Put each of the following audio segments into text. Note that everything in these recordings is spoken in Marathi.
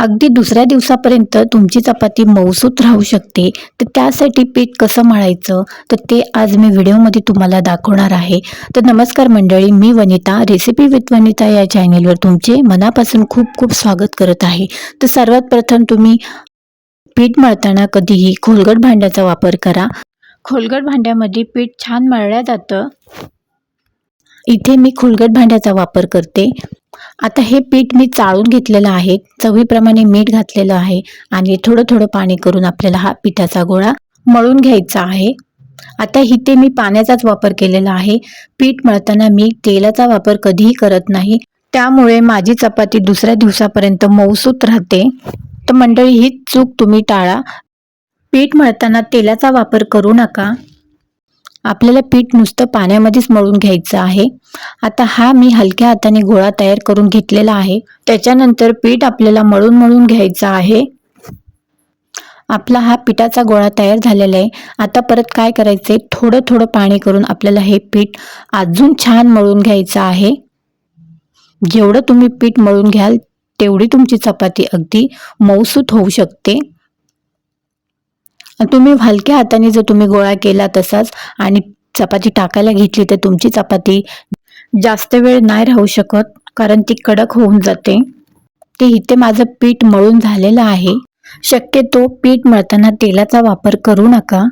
अगदी दुसऱ्या दिवसापर्यंत तुमची चपाती मऊसूत राहू शकते. तर त्यासाठी पीठ कसं मळायचं? तर ते आज मी व्हिडिओमध्ये तुम्हाला दाखवणार आहे. तर नमस्कार मंडळी मी वनिता रेसिपी विथ वनिता या चॅनेलवर तुमचे मनापासून खूप खूप स्वागत करत आहे. तर सर्वात प्रथम तुम्ही पीठ मळताना कधीही खोलगट भांड्याचा वापर करा. खोलगट भांड्यामध्ये पीठ छान मळलं जातं. इथे मी खोलगट भांड्याचा वापर करते. आता हे पीठ मी चाळून घेतलेलं आहे. चवीप्रमाणे मीठ घातलेलं आहे आणि थोडं थोडं पाणी करून आपल्याला हा पिठाचा गोळा मळून घ्यायचा आहे. आता इथे मी पाण्याचाच वापर केलेला आहे. पीठ मळताना मी तेलाचा वापर कधीही करत नाही. त्यामुळे माझी चपाती दुसऱ्या दिवसापर्यंत मऊसूत राहते. तर मंडळी ही चूक तुम्ही टाळा. पीठ मळताना तेलाचा वापर करू नका. आपल्याला पीठ नुसतं पाण्यामध्येच मळून घ्यायचं आहे. आता हा मी हलक्या हाताने गोळा तयार करून घेतलेला आहे. त्याच्यानंतर पीठ आपल्याला मळून मळून घ्यायचं आहे. आपला हा पिठाचा गोळा तयार झालेला आहे. आता परत काय करायचं आहे थोडं थोडं पाणी करून आपल्याला हे पीठ अजून छान मळून घ्यायचं आहे. जेवढं तुम्ही पीठ मळून घ्याल तेवढी तुमची चपाती अगदी मऊसूत होऊ शकते. तुम्ही हलक्या हाताने जर तुम्ही गोळा केला तसाच आणि चपाती टाकायला घेतली तर तुमची चपाती जास्त वेळ नाही राहू शकत कारण ती कडक होऊन जाते. ते इथे माझं पीठ मळून झालेलं आहे. शक्यतो पीठ मळताना तेलाचा वापर करू नका.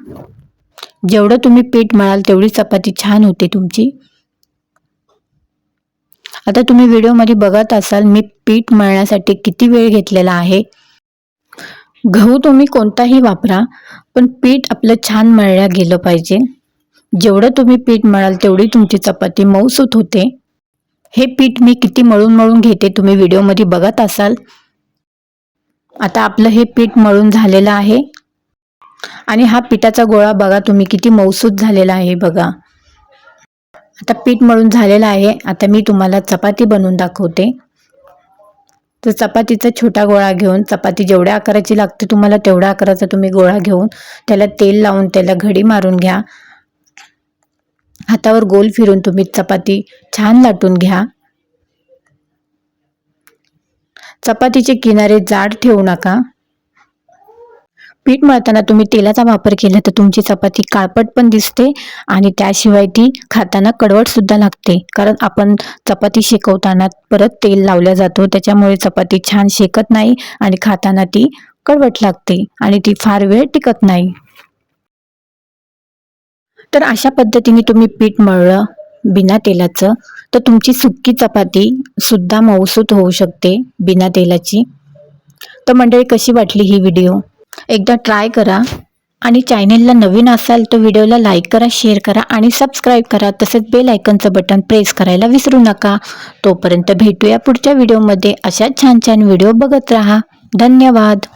जेवढं तुम्ही पीठ मळाल तेवढी चपाती छान होते तुमची. आता तुम्ही व्हिडिओमध्ये बघत असाल मी पीठ मळण्यासाठी किती वेळ घेतलेला आहे? गहू तुम्ही कोणताही वापरा पण पीठ आपलं छान मळल्या गेलं पाहिजे. जेवढं तुम्ही पीठ मळाल तेवढी तुमची चपाती मऊसूत होते. हे पीठ मी किती मळून मळून घेते तुम्ही व्हिडिओमध्ये बघत असाल. आता आपलं हे पीठ मळून झालेलं आहे. आणि हा पिठाचा गोळा बघा तुम्ही किती मऊसूत झालेला आहे बघा. आता पीठ मळून झालेलं आहे. आता मी तुम्हाला चपाती बनवून दाखवते. तर चपातीचा छोटा गोळा घेऊन चपाती जेवढ्या आकाराची लागते तुम्हाला तेवढ्या आकाराचा तुम्ही गोळा घेऊन त्याला तेल लावून त्याला घडी मारून घ्या. हातावर गोल फिरून तुम्ही चपाती छान लाटून घ्या. चपातीचे किनारे जाड ठेवू नका. पीठ मळताना तुम्ही तेलाचा वापर केला तर तुमची चपाती काळपट पण दिसते आणि त्याशिवाय ती खाताना कडवट सुद्धा लागते. कारण आपण चपाती शेकवताना परत तेल लावल्या जातो त्याच्यामुळे चपाती छान शेकत नाही आणि खाताना ती कडवट लागते आणि ती फार वेळ टिकत नाही. तर अशा पद्धतीने तुम्ही पीठ मळलं बिना तेलाचं तर तुमची सुक्की चपाती सुद्धा मऊसूत होऊ शकते बिना तेलाची. तर मंडळी कशी वाटली ही व्हिडिओ? एकदा ट्राय करा. आणि चॅनेलला नवीन असाल तर व्हिडिओला लाईक करा शेअर करा आणि सबस्क्राईब करा. तसेच बेल आयकनचं बटन प्रेस करायला विसरू नका. तोपर्यंत भेटूया पुढच्या व्हिडिओमध्ये अशाच छान छान व्हिडिओ बघत राहा. धन्यवाद.